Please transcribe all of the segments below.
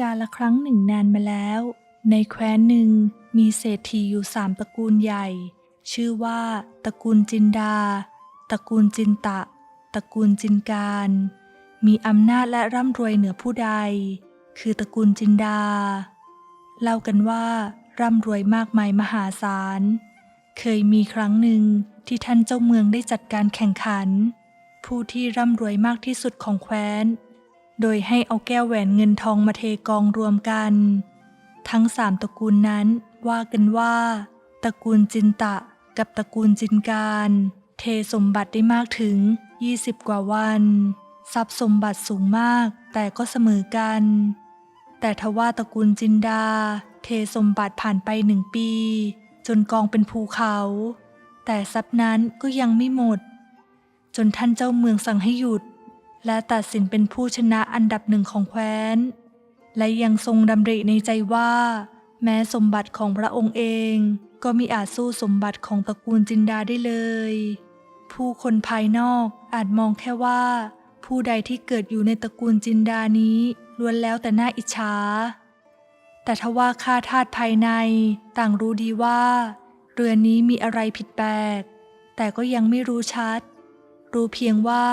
การละครั้งหนึ่งนานมาแล้ว ในแคว้นหนึ่งมีเศรษฐีอยู่สามตระกูลใหญ่ ชื่อว่าตระกูลจินดา ตระกูลจินตะ ตระกูลจินการ มีอำนาจและร่ำรวยเหนือผู้ใด คือตระกูลจินดา เล่ากันว่าร่ำรวยมากมายมหาศาล เคยมีครั้งหนึ่งที่ท่านเจ้าเมืองได้จัดการแข่งขัน ผู้ที่ร่ำรวยมากที่สุดของแคว้น โดยให้เอาแก้วแหวนเงินทองมาเทกองรวมกัน ทั้งสามตระกูลนั้นว่ากันว่าตระกูลจินตะกับตระกูลจินการ เทสมบัติได้มากถึง 20 กว่าวัน ทรัพย์สมบัติสูงมากแต่ก็เสมอกัน แต่ทว่าตระกูลจินดา เทสมบัติผ่านไปหนึ่งปี จนกองเป็นภูเขา แต่ทรัพย์นั้นก็ยังไม่หมด จนท่านเจ้าเมืองสั่งให้หยุด และตัดสินเป็นผู้ชนะอันดับหนึ่งของแคว้น และยังทรงดำริในใจว่า แม้สมบัติของพระองค์เอง ก็มิอาจสู้สมบัติของตระกูลจินดาได้เลย ผู้คนภายนอกอาจมองแค่ว่า ผู้ใดที่เกิดอยู่ในตระกูลจินดานี้ล้วนแล้วแต่น่าอิจฉา แต่ทว่าข้าทาสภายในต่างรู้ดีว่า เรือนนี้มีอะไรผิดแปลก แต่ก็ยังไม่รู้ชัด รู้เพียงว่า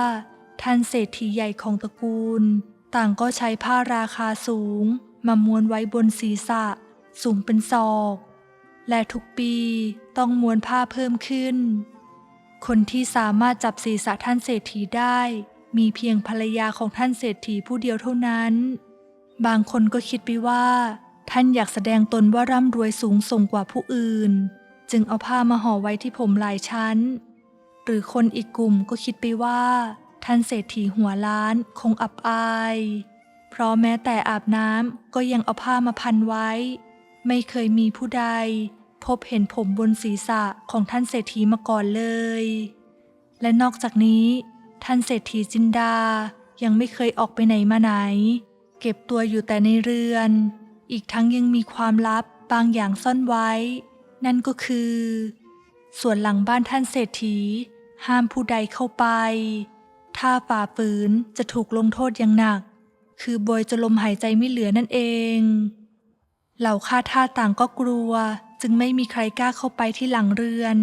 ท่านเศรษฐีใหญ่ของตระกูล ต่างก็ใช้ผ้าราคาสูง มาม้วนไว้บนศีรษะ สูงเป็นศอก และทุกปีต้องม้วนผ้าเพิ่มขึ้น คนที่สามารถจับศีรษะท่านเศรษฐีได้ มีเพียงภรรยาของท่านเศรษฐีผู้เดียวเท่านั้น บางคนก็คิดไปว่า ท่านอยากแสดงตนว่าร่ำรวยสูงส่งกว่าผู้อื่น จึงเอาผ้ามาห่อไว้ที่ผมหลายชั้น หรือคนอีกกลุ่มก็คิดไปว่า ท่านเศรษฐีหัวล้านคงอับอาย เพราะแม้แต่อาบน้ำก็ยังเอาผ้ามาพันไว้ ไม่เคยมีผู้ใด พบเห็นผมบนศีรษะของท่านเศรษฐีมาก่อนเลย และนอกจากนี้ ท่านเศรษฐีจินดายังไม่เคยออกไปไหนมาไหน เก็บตัวอยู่แต่ในเรือน อีกทั้งยังมีความลับบางอย่างซ่อนไว้ นั่นก็คือ ส่วนหลังบ้านท่านเศรษฐี ห้ามผู้ใดเข้าไป ถ้าฝ่าฝืนจะถูกลงโทษอย่างหนัก คือบอยจะลมหายใจไม่เหลือนั่นเอง เหล่าข้าทาสต่างก็กลัว จึงไม่มีใครกล้าเข้าไปที่หลังเรือน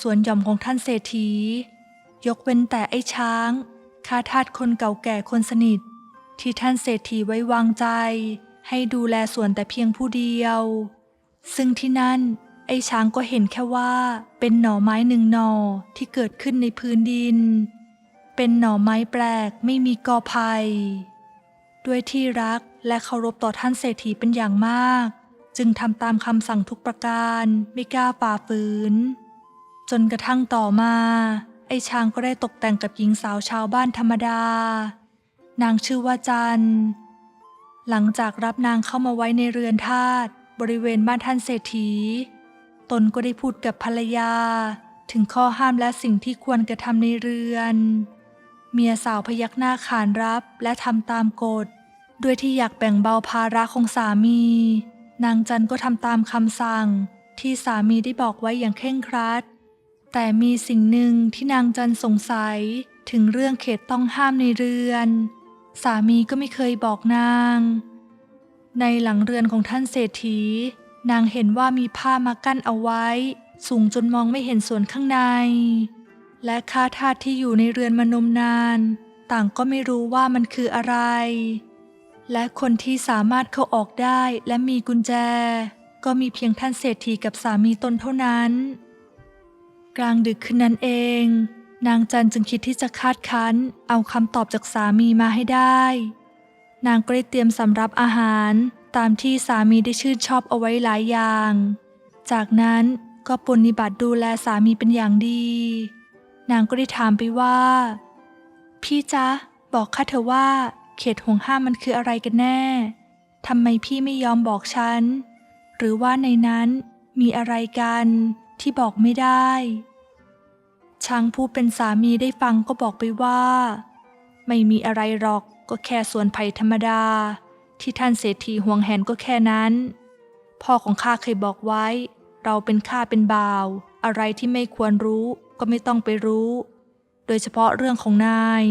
ส่วนหย่อมของท่านเศรษฐี ยกเว้นแต่ไอ้ช้างข้าทาสคนเก่าแก่คนสนิท ที่ท่านเศรษฐีไว้วางใจ ให้ดูแลส่วนแต่เพียงผู้เดียว ซึ่งที่นั่นไอ้ช้างก็เห็นแค่ว่าเป็นหน่อไม้หนึ่งหน่อที่เกิดขึ้นในพื้นดิน เป็นหน่อไม้แปลกไม่มีกอไผ่ด้วยที่รักและเคารพต่อท่านเศรษฐีเป็นอย่างมาก จึงทำตามคำสั่งทุกประการไม่กล้าฝ่าฝืน จนกระทั่งต่อมา ไอ้ช้างก็ได้ตกแต่งกับหญิงสาวชาวบ้านธรรมดา นางชื่อว่าจันหลังจากรับนางเข้ามาไว้ในเรือนทาสบริเวณบ้านท่านเศรษฐี ตนก็ได้พูดกับภรรยา ถึงข้อห้ามและสิ่งที่ควรกระทำในเรือน เมียสาวพยักหน้าขานรับและทำตามกฎ ด้วยที่อยากแบ่งเบาภาระของสามี นางจันก็ทำตามคำสั่ง ที่สามีได้บอกไว้อย่างเคร่งครัด แต่มีสิ่งหนึ่งที่นางจันสงสัยถึงเรื่องเขตต้องห้ามในเรือน สามีก็ไม่เคยบอกนาง ในหลังเรือนของท่านเศรษฐี นางเห็นว่ามีผ้ามากั้นเอาไว้ สูงจนมองไม่เห็นส่วนข้างใน และข้าทาสที่อยู่ในเรือนมานมนาน ต่างก็ไม่รู้ว่ามันคืออะไร และคนที่สามารถเข้าออกได้และมีกุญแจ ก็มีเพียงท่านเศรษฐีกับสามีตนเท่านั้น กลางดึกคืนนั้นเอง นางจันจึงคิดที่จะคาดคั้น เอาคำตอบจากสามีมาให้ได้ นางก็ได้เตรียมสำรับอาหารตามที่สามีได้ชื่นชอบเอาไว้หลายอย่าง จากนั้นก็ปฏิบัติดูแลสามีเป็นอย่างดี นางก็ได้ถามไปว่า พี่จ๊ะ บอกข้าเถอะว่า เขตห่วงห้ามมันคืออะไรกันแน่ทำไมพี่ไม่ยอมบอกฉัน หรือว่าในนั้นมีอะไรกันที่บอกไม่ได้ ช้างผู้เป็นสามีได้ฟังก็บอกไปว่า ไม่มีอะไรหรอกก็แค่สวนไผ่ธรรมดา ที่ท่านเศรษฐีห่วงแหนก็แค่นั้น พ่อของข้าเคยบอกไว้ เราเป็นข้าเป็นบ่าว อะไรที่ไม่ควรรู้ ก็ไม่ต้องไปรู้ โดยเฉพาะเรื่องของนาย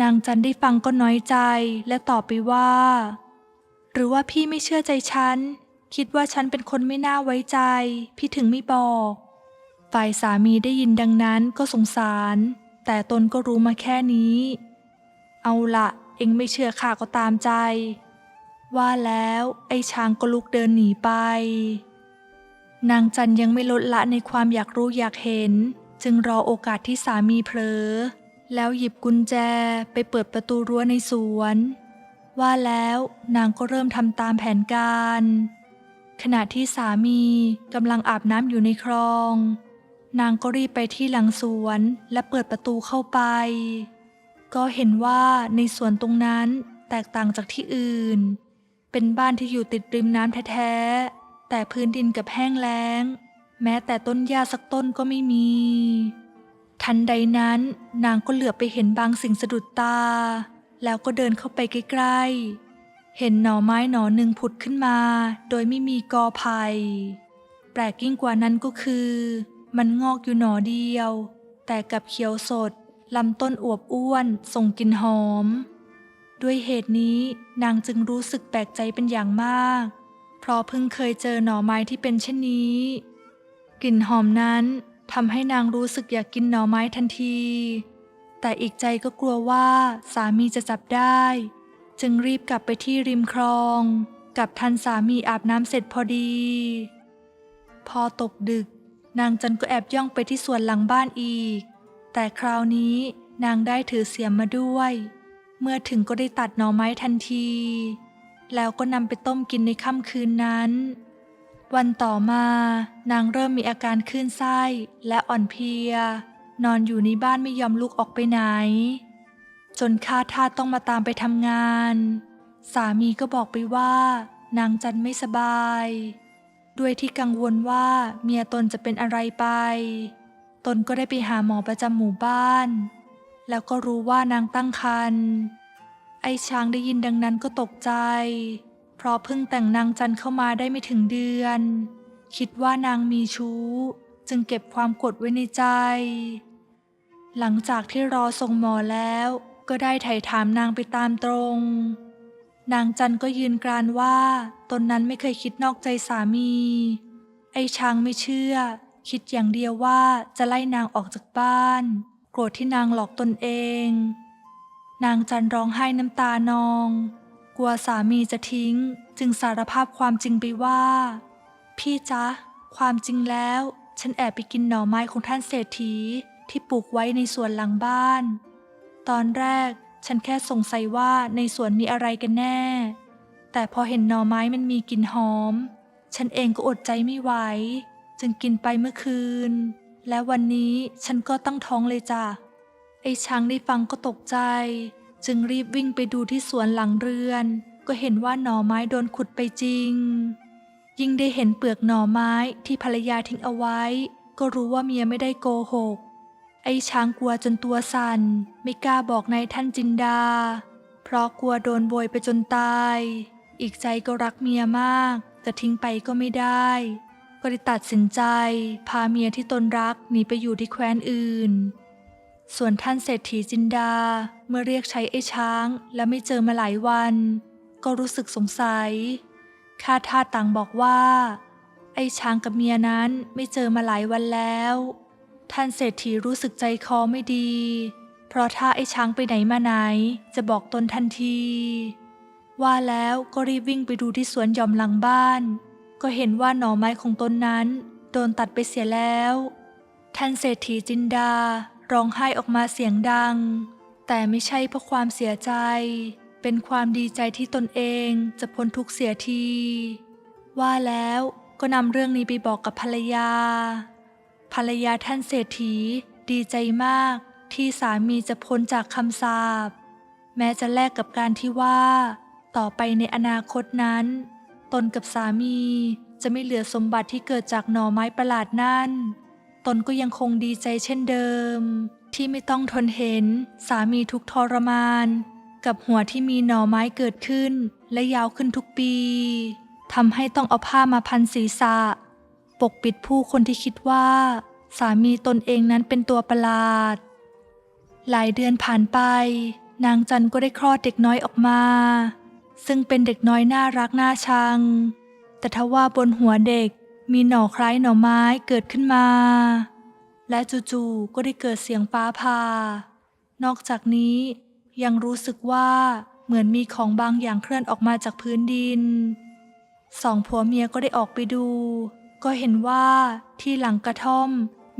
นางจันได้ฟังก็น้อยใจและตอบไปว่า หรือว่าพี่ไม่เชื่อใจฉัน คิดว่าฉันเป็นคนไม่น่าไว้ใจ พี่ถึงไม่บอก ฝ่ายสามีได้ยินดังนั้นก็สงสาร แต่ตนก็รู้มาแค่นี้ เอาละเอ็งไม่เชื่อข้าก็ตามใจ ว่าแล้วไอ้ช้างก็ลุกเดินหนีไป นางจันยังไม่ลดละในความอยากรู้อยากเห็น จึงรอโอกาสที่สามีเผลอ แล้วหยิบกุญแจไปเปิดประตูรั้วในสวน ว่าแล้วนางก็เริ่มทำตามแผนการ ขณะที่สามีกำลังอาบน้ำอยู่ในคลอง นางก็รีบไปที่หลังสวนและเปิดประตูเข้าไป ก็เห็นว่าในสวนตรงนั้นแตกต่างจากที่อื่น เป็นบ้านที่อยู่ติดริมน้ำแท้ๆ แต่พื้นดินกับแห้งแล้ง แม้แต่ต้นหญ้าสักต้นก็ไม่มี ทันใดนั้นนางก็เหลือบไปเห็นบางสิ่งสะดุดตา แล้วก็เดินเข้าไปใกล้ๆ เห็นหน่อไม้หน่อหนึ่งผุดขึ้นมา โดยไม่มีกอไผ่แปลกยิ่งกว่านั้นก็คือ มันงอกอยู่หน่อเดียว แต่กับเขียวสดลำต้นอวบอ้วนส่งกลิ่นหอม ด้วยเหตุนี้นางจึงรู้สึกแปลกใจเป็นอย่างมาก เพราะเพิ่งเคยเจอหน่อไม้ที่เป็นเช่นนี้ กลิ่นหอมนั้นทำให้นางรู้สึกอยากกินหน่อไม้ทันที แต่อีกใจก็กลัวว่าสามีจะจับได้ จึงรีบกลับไปที่ริมคลอง กับทันสามีอาบน้ำเสร็จพอดี พอตกดึก นางจันก็แอบย่องไปที่สวนหลังบ้านอีก แต่คราวนี้นางได้ถือเสียมมาด้วย เมื่อถึงก็ได้ตัดหน่อไม้ทันที แล้วก็นำไปต้มกินในค่ำคืนนั้น วันต่อมานางเริ่มมีอาการคลื่นไส้และอ่อนเพลีย นอนอยู่ในบ้านไม่ยอมลุกออกไปไหน จนข้าทาต้องมาตามไปทำงาน สามีก็บอกไปว่า นางจันไม่สบาย ด้วยที่กังวลว่าเมียตนจะเป็นอะไรไป ตนก็ได้ไปหาหมอประจำหมู่บ้าน แล้วก็รู้ว่านางตั้งครรภ์ ไอ้ช้างได้ยินดังนั้นก็ตกใจ เพราะเพิ่งแต่งนางจันเข้ามาได้ไม่ถึงเดือน คิดว่านางมีชู้ จึงเก็บความกดไว้ในใจ หลังจากที่รอส่งหมอแล้ว ก็ได้ไถ่ถามนางไปตามตรง นางจันก็ยืนกรานว่าตนนั้นไม่เคยคิดนอกใจสามี ไอ้ช้างไม่เชื่อ คิดอย่างเดียวว่าจะไล่นางออกจากบ้าน โกรธที่นางหลอกตนเอง นางจันร้องไห้น้ำตานอง กลัวสามีจะทิ้ง จึงสารภาพความจริงไปว่า พี่จ๊ะ ความจริงแล้ว ฉันแอบไปกินหน่อไม้ของท่านเศรษฐีที่ปลูกไว้ในสวนหลังบ้าน ตอนแรกฉันแค่สงสัยว่าในสวนมีอะไรกันแน่ แต่พอเห็นหน่อไม้มันมีกลิ่นหอม ฉันเองก็อดใจไม่ไหว จึงกินไปเมื่อคืน และวันนี้ฉันก็ตั้งท้องเลยจ้ะ ไอ้ช้างได้ฟังก็ตกใจ จึงรีบวิ่งไปดูที่สวนหลังเรือน ก็เห็นว่าหน่อไม้โดนขุดไปจริง ยิ่งได้เห็นเปลือกหน่อไม้ที่ภรรยาทิ้งเอาไว้ ก็รู้ว่าเมียไม่ได้โกหก ไอ้ช้างกลัวจนตัวสั่นไม่กล้าบอกนายท่านจินดา เพราะกลัวโดนโบยไปจนตาย อีกใจก็รักเมียมากจะทิ้งไปก็ไม่ได้ก็ได้ตัดสินใจ พาเมียที่ตนรักหนีไปอยู่ที่แคว้นอื่น ส่วนท่านเศรษฐีจินดาเมื่อเรียกใช้ไอ้ช้างและไม่เจอมาหลายวัน ก็รู้สึกสงสัย ข้าทาสต่างบอกว่า ไอ้ช้างกับเมียนั้นไม่เจอมาหลายวันแล้ว ท่านเศรษฐีรู้สึกใจคอไม่ดี เพราะถ้าไอ้ช้างไปไหนมาไหน จะบอกตนทันที ว่าแล้วก็รีบวิ่งไปดูที่สวนหย่อมหลังบ้าน ก็เห็นว่าหน่อไม้ของตนนั้น โดนตัดไปเสียแล้ว ท่านเศรษฐีจินดา ร้องไห้ออกมาเสียงดัง แต่ไม่ใช่เพราะความเสียใจ เป็นความดีใจที่ตนเองจะพ้นทุกเสียที ว่าแล้วก็นำเรื่องนี้ไปบอกกับภรรยา ภรรยาท่านเศรษฐีดีใจมากที่สามีจะพ้นจากคำสาปแม้จะแลกกับการที่ว่า ต่อไปในอนาคตนั้น ตนกับสามีจะไม่เหลือสมบัติที่เกิดจากหน่อไม้ประหลาดนั่น ตนก็ยังคงดีใจเช่นเดิม ที่ไม่ต้องทนเห็นสามีทุกทรมาน กับหัวที่มีหน่อไม้เกิดขึ้น และยาวขึ้นทุกปีทำให้ต้องเอาผ้ามาพันศีรษะ ปกปิดผู้คนที่คิดว่า สามีตนเองนั้นเป็นตัวประหลาด หลายเดือนผ่านไป นางจันก็ได้คลอดเด็กน้อยออกมา ซึ่งเป็นเด็กน้อยน่ารักน่าชัง แต่ทว่าบนหัวเด็ก มีหน่อคล้ายหน่อไม้เกิดขึ้นมา และจู่ๆก็ได้เกิดเสียงฟ้าผ่านอกจากนี้ยังรู้สึกว่าเหมือนมีของบางอย่างเคลื่อนออกมาจากพื้นดิน สองผัวเมียก็ได้ออกไปดู ก็เห็นว่าที่หลังกระท่อม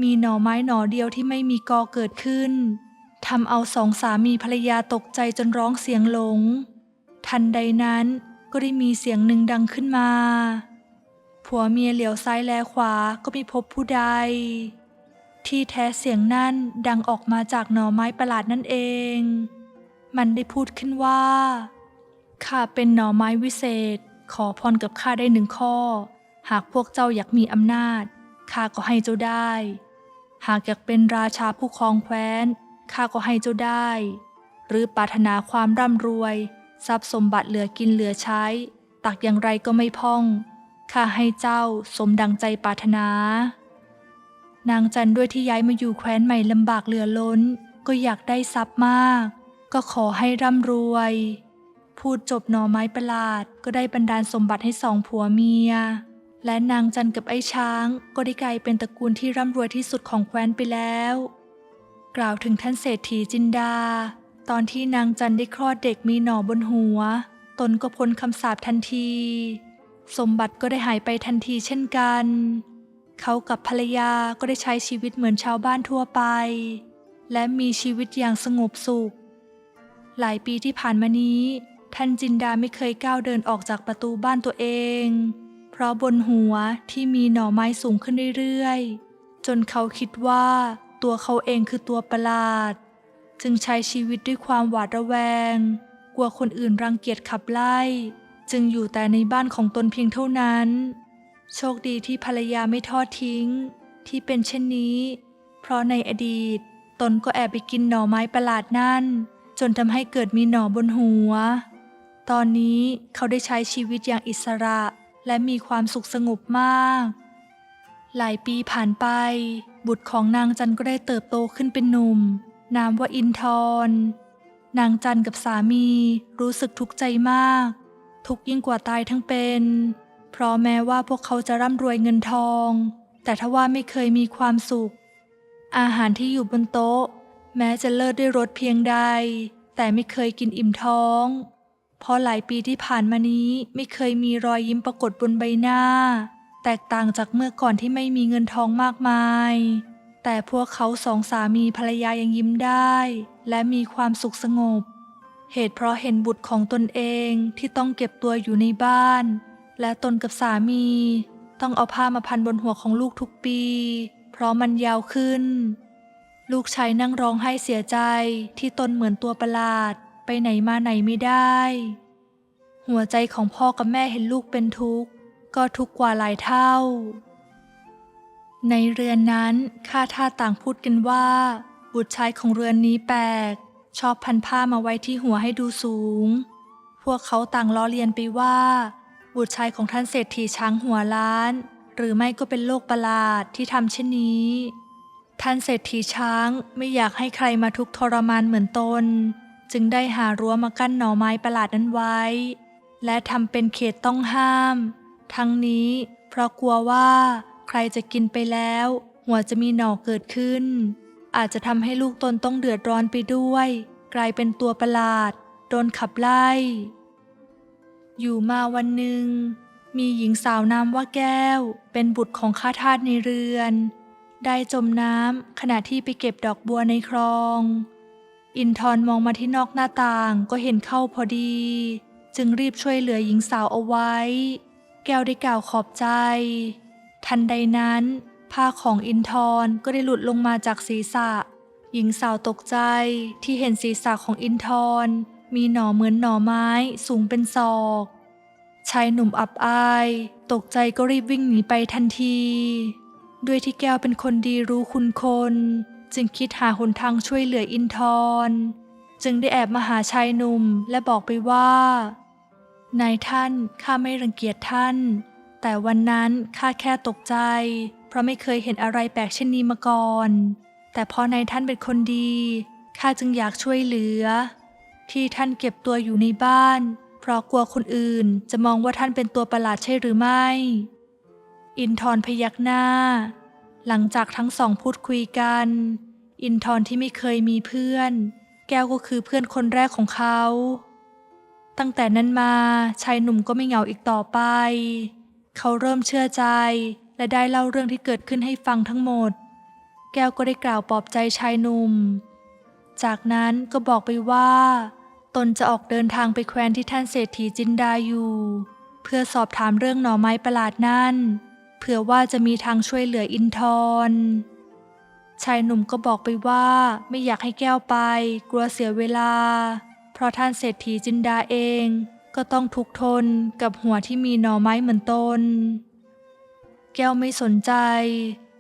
มีหน่อไม้หน่อเดียวที่ไม่มีกอเกิดขึ้นทำเอาสองสามีภรรยาตกใจจนร้องเสียงหลง ทันใดนั้นก็ได้มีเสียงหนึ่งดังขึ้นมา ผัวเมียเหลียวซ้ายแลขวาก็ไม่พบผู้ใด ที่แท้เสียงนั่นดังออกมาจากหน่อไม้ประหลาดนั่นเอง มันได้พูดขึ้นว่า ข้าเป็นหน่อไม้วิเศษ ขอพรกับข้าได้หนึ่งข้อ หากพวกเจ้าอยากมีอำนาจ ข้าก็ให้เจ้าได้ หากอยากเป็นราชาผู้ครองแคว้น ข้าก็ให้เจ้าได้ หรือปรารถนาความร่ำรวย ทรัพย์สมบัติเหลือกินเหลือใช้ ตักอย่างไรก็ไม่พ่อง ข้าให้เจ้าสมดังใจปรารถนา นางจันด้วยที่ย้ายมาอยู่แคว้นใหม่ลำบากเหลือล้น ก็อยากได้ทรัพย์มาก ก็ขอให้ร่ำรวย พูดจบหน่อไม้ประหลาดก็ได้บรรดาลสมบัติให้สองผัวเมีย และนางจันกับไอ้ช้างก็ได้กลายเป็นตระกูลที่ร่ำรวยที่สุดของแคว้นไปแล้ว กล่าวถึงท่านเศรษฐีจินดา ตอนที่นางจันได้คลอดเด็กมีหน่อบนหัว ตนก็พ้นคำสาปทันที สมบัติก็ได้หายไปทันทีเช่นกัน เขากับภรรยาก็ได้ใช้ชีวิตเหมือนชาวบ้านทั่วไป และมีชีวิตอย่างสงบสุข หลายปีที่ผ่านมานี้ ท่านจินดาไม่เคยก้าวเดินออกจากประตูบ้านตัวเอง เพราะบนหัวที่มีหน่อไม้สูงขึ้นเรื่อยๆ จนเขาคิดว่าตัวเขาเองคือตัวประหลาด จึงใช้ชีวิตด้วยความหวาดระแวง กลัวคนอื่นรังเกียจขับไล่ จึงอยู่แต่ในบ้านของตนเพียงเท่านั้น โชคดีที่ภรรยาไม่ทอดทิ้ง ที่เป็นเช่นนี้ เพราะในอดีต ตนก็แอบไปกินหน่อไม้ประหลาดนั่น จนทำให้เกิดมีหน่อบนหัว ตอนนี้เขาได้ใช้ชีวิตอย่างอิสระ และมีความสุขสงบมาก หลายปีผ่านไป บุตรของนางจันก็ได้เติบโตขึ้นเป็นหนุ่ม นามว่าอินทร์นางจันกับสามีรู้สึกทุกข์ใจมาก ทุกข์ยิ่งกว่าตายทั้งเป็น เพราะแม้ว่าพวกเขาจะร่ำรวยเงินทอง แต่ทว่าไม่เคยมีความสุข อาหารที่อยู่บนโต๊ะ แม้จะเลิศด้วยรสเพียงใด แต่ไม่เคยกินอิ่มท้อง เพราะหลายปีที่ผ่านมานี้ไม่เคยมีรอยยิ้มปรากฏบนใบหน้า แตกต่างจากเมื่อก่อนที่ไม่มีเงินทองมากมายแต่พวกเขาสองสามีภรรยายังยิ้มได้ และมีความสุขสงบ เหตุเพราะเห็นบุตรของตนเองที่ต้องเก็บตัวอยู่ในบ้าน และตนกับสามี ต้องเอาผ้ามาพันบนหัวของลูกทุกปี เพราะมันยาวขึ้น ลูกชายนั่งร้องไห้เสียใจที่ตนเหมือนตัวประหลาด ไปไหนมาไหนไม่ได้ หัวใจของพ่อกับแม่เห็นลูกเป็นทุกข์ ก็ทุกข์กว่าหลายเท่า ในเรือนนั้นข้าทาต่างพูดกันว่า บุตรชายของเรือนนี้แปลก ชอบพันผ้ามาไว้ที่หัวให้ดูสูง พวกเขาต่างล้อเลียนไปว่า บุตรชายของท่านเศรษฐีช้างหัวล้าน หรือไม่ก็เป็นโลกประหลาดที่ทำเช่นนี้ ท่านเศรษฐีช้างไม่อยากให้ใครมาทุกข์ทรมานเหมือนตน จึงได้หารั้วมากั้นหน่อไม้ประหลาดนั้นไว้ และทำเป็นเขตต้องห้าม ทั้งนี้เพราะกลัวว่าใครจะกินไปแล้ว หัวจะมีหน่อเกิดขึ้น อาจจะทำให้ลูกตนต้องเดือดร้อนไปด้วย กลายเป็นตัวประหลาด โดนขับไล่ อยู่มาวันหนึ่ง มีหญิงสาวนามว่าแก้ว เป็นบุตรของข้าทาสในเรือน ได้จมน้ำขณะที่ไปเก็บดอกบัวในคลอง อินทร์มองมาที่นอกหน้าต่างก็เห็นเข้าพอดี จึงรีบช่วยเหลือหญิงสาวเอาไว้ แก้วได้กล่าวขอบใจ ทันใดนั้น ผ้าของอินทร์ก็ได้หลุดลงมาจากศีรษะ หญิงสาวตกใจที่เห็นศีรษะของอินทร์มีหน่อเหมือนหน่อไม้สูงเป็นศอกชายหนุ่มอับอาย ตกใจก็รีบวิ่งหนีไปทันที ด้วยที่แก้วเป็นคนดีรู้คุณคน จึงคิดหาหนทางช่วยเหลืออินทร์จึงได้แอบมาหาชายหนุ่มและบอกไปว่านายท่านข้าไม่รังเกียจท่าน แต่วันนั้นข้าแค่ตกใจ เพราะไม่เคยเห็นอะไรแปลกเช่นนี้มาก่อน แต่พอนายท่านเป็นคนดีข้าจึงอยากช่วยเหลือ ที่ท่านเก็บตัวอยู่ในบ้าน เพราะกลัวคนอื่นจะมองว่าท่านเป็นตัวประหลาดใช่หรือไม่ อินทร์พยักหน้า หลังจากทั้งสองพูดคุยกัน อินทร์ที่ไม่เคยมีเพื่อน แก้วก็คือเพื่อนคนแรกของเขา ตั้งแต่นั้นมาชายหนุ่มก็ไม่เหงาอีกต่อไป เขาเริ่มเชื่อใจ และได้เล่าเรื่องที่เกิดขึ้นให้ฟังทั้งหมด แก้วก็ได้กล่าวปลอบใจชายหนุ่ม จากนั้นก็บอกไปว่า ตนจะออกเดินทางไปแคว้นที่ท่านเศรษฐีจินดาอยู่ เพื่อสอบถามเรื่องหน่อไม้ประหลาดนั่น เผื่อว่าจะมีทางช่วยเหลืออินทร์ชายหนุ่มก็บอกไปว่าไม่อยากให้แก้วไป กลัวเสียเวลา เพราะท่านเศรษฐีจินดาเอง ก็ต้องทุกข์ทนกับหัวที่มีหน่อไม้เหมือนตน แก้วไม่สนใจ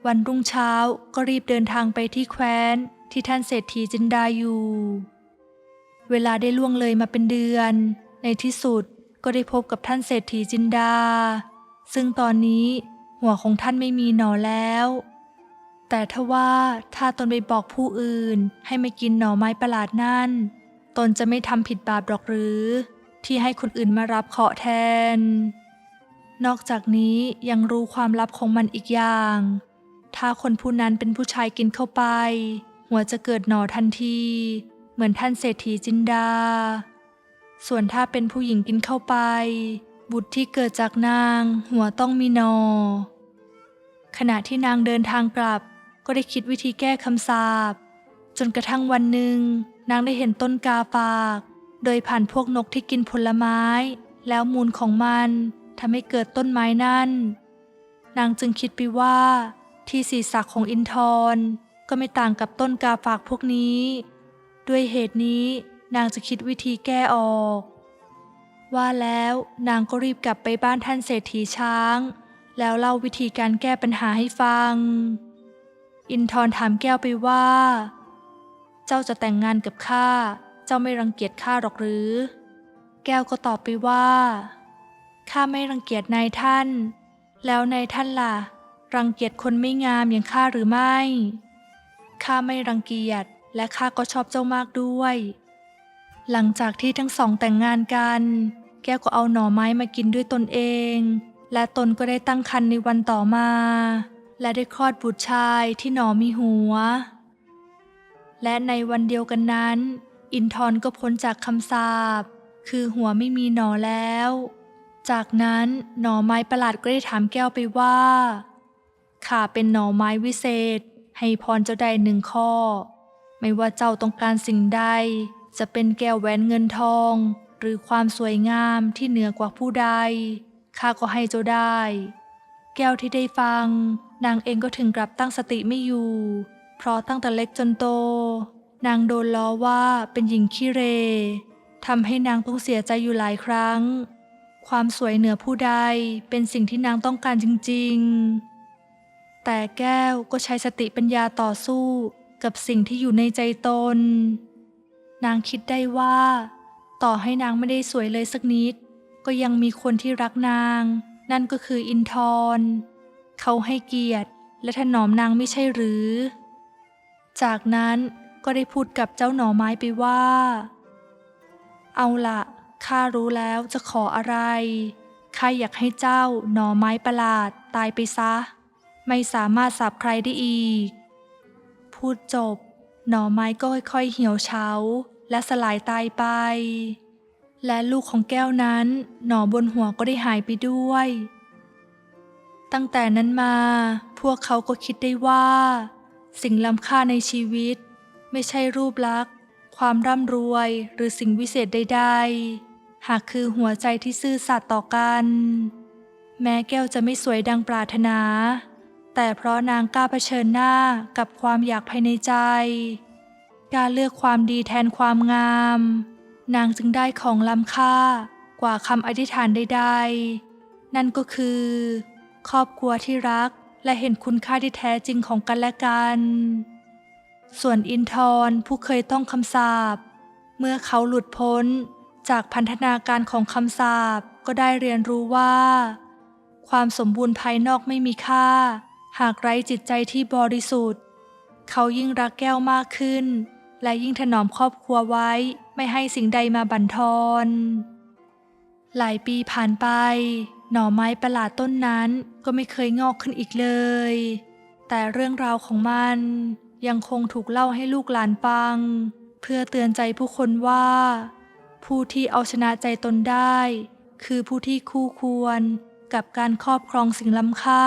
วันรุ่งเช้าก็รีบเดินทางไปที่แคว้นที่ท่านเศรษฐีจินดาอยู่ เวลาได้ล่วงเลยมาเป็นเดือน ในที่สุดก็ได้พบกับท่านเศรษฐีจินดา ซึ่งตอนนี้หัวของท่านไม่มีหน่อแล้ว แต่ทว่าถ้าตนไปบอกผู้อื่นให้ไมากินหน่อไม้ประหลาดนั่น ตนจะไม่ทำผิดบาปหรอกหรือ ที่ให้คนอื่นมารับเคาะแทน นอกจากนี้ยังรู้ความลับของมันอีกอย่าง ถ้าคนผู้นั้นเป็นผู้ชายกินเข้าไป หัวจะเกิดหนอทันที เหมือนท่านเศรษฐีจินดา ส่วนถ้าเป็นผู้หญิงกินเข้าไป บุตรที่เกิดจากนางหัวต้องมีหนอ ขณะที่นางเดินทางกลับ ก็ได้คิดวิธีแก้คำสาปจนกระทั่งวันหนึ่ง นางได้เห็นต้นกาฝาก โดยผ่านพวกนกที่กินผลไม้ แล้วมูลของมัน ทำให้เกิดต้นไม้นั่น นางจึงคิดไปว่า ที่ศีรษะของอินทร์ ก็ไม่ต่างกับต้นกาฝากพวกนี้ ด้วยเหตุนี้นางจะคิดวิธีแก้ออก ว่าแล้วนางก็รีบกลับไปบ้านท่านเศรษฐีช้าง แล้วเล่าวิธีการแก้ปัญหาให้ฟัง อินทร์ถามแก้วไปว่า เจ้าจะแต่งงานกับข้า เจ้าไม่รังเกียจข้าหรอกหรือ แก้วก็ตอบไปว่า ข้าไม่รังเกียจนายท่าน แล้วนายท่านล่ะ รังเกียจคนไม่งามอย่างข้าหรือไม่ ข้าไม่รังเกียจ และข้าก็ชอบเจ้ามากด้วย หลังจากที่ทั้งสองแต่งงานกัน แก้วก็เอาหน่อไม้มากินด้วยตนเอง และตนก็ได้ตั้งครรภ์ในวันต่อมา และได้คลอดบุตรชายที่หนอมีหัว และในวันเดียวกันนั้น อินทร์ก็พ้นจากคำสาปคือหัวไม่มีหนอแล้ว จากนั้นหน่อไม้ประหลาดก็ได้ถามแก้วไปว่าข้าเป็นหน่อไม้วิเศษ ให้พรเจ้าใดหนึ่งข้อ ไม่ว่าเจ้าต้องการสิ่งใด จะเป็นแก้วแหวนเงินทอง หรือความสวยงามที่เหนือกว่าผู้ใดข้าก็ให้เจ้าได้ แก้วที่ได้ฟัง นางเองก็ถึงกลับตั้งสติไม่อยู่ เพราะตั้งแต่เล็กจนโต นางโดนล้อว่าเป็นหญิงขี้เรทำให้นางต้องเสียใจอยู่หลายครั้ง ความสวยเหนือผู้ใดเป็นสิ่งที่นางต้องการจริงๆ แต่แก้วก็ใช้สติปัญญาต่อสู้กับสิ่งที่อยู่ในใจตน นางคิดได้ว่า ต่อให้นางไม่ได้สวยเลยสักนิด ก็ยังมีคนที่รักนาง นั่นก็คืออินทร์เขาให้เกียรติและถนอมนางไม่ใช่หรือ จากนั้นก็ได้พูดกับเจ้าหน่อไม้ไปว่า เอาละ ข้ารู้แล้วจะขออะไร ข้าอยากให้เจ้าหน่อไม้ประหลาดตายไปซะ ไม่สามารถสาบใครได้อีก พูดจบ หน่อไม้ก็ค่อยๆเหี่ยวเฉาและสลายตายไป และลูกของแก้วนั้น หน่อบนหัวก็ได้หายไปด้วย ตั้งแต่นั้นมา พวกเขาก็คิดได้ว่า สิ่งล้ำค่าในชีวิต ไม่ใช่รูปลักษณ์ความร่ำรวยหรือสิ่งวิเศษใดๆ หากคือหัวใจที่ซื่อสัตย์ต่อกัน แม้แก้วจะไม่สวยดังปรารถนา แต่เพราะนางกล้าเผชิญหน้ากับความอยากภายในใจ การเลือกความดีแทนความงาม นางจึงได้ของล้ำค่ากว่าคำอธิษฐานใดๆ นั่นก็คือ ครอบครัวที่รักและเห็นคุณค่าที่แท้จริงของกันและกัน ส่วนอินทร์ผู้เคยต้องคำสาปเมื่อเขาหลุดพ้น จากพันธนาการของคำสาบก็ได้เรียนรู้ว่า ความสมบูรณ์ภายนอกไม่มีค่า หากไร้จิตใจที่บริสุทธิ์ เขายิ่งรักแก้วมากขึ้น และยิ่งถนอมครอบครัวไว้ไม่ให้สิ่งใดมาบั่นทอน หลายปีผ่านไป หน่อไม้ประหลาดต้นนั้นก็ไม่เคยงอกขึ้นอีกเลย แต่เรื่องราวของมันยังคงถูกเล่าให้ลูกหลานฟัง เพื่อเตือนใจผู้คนว่า ผู้ที่เอาชนะใจตนได้ คือผู้ที่คู่ควรกับการครอบครองสิ่งล้ำค่า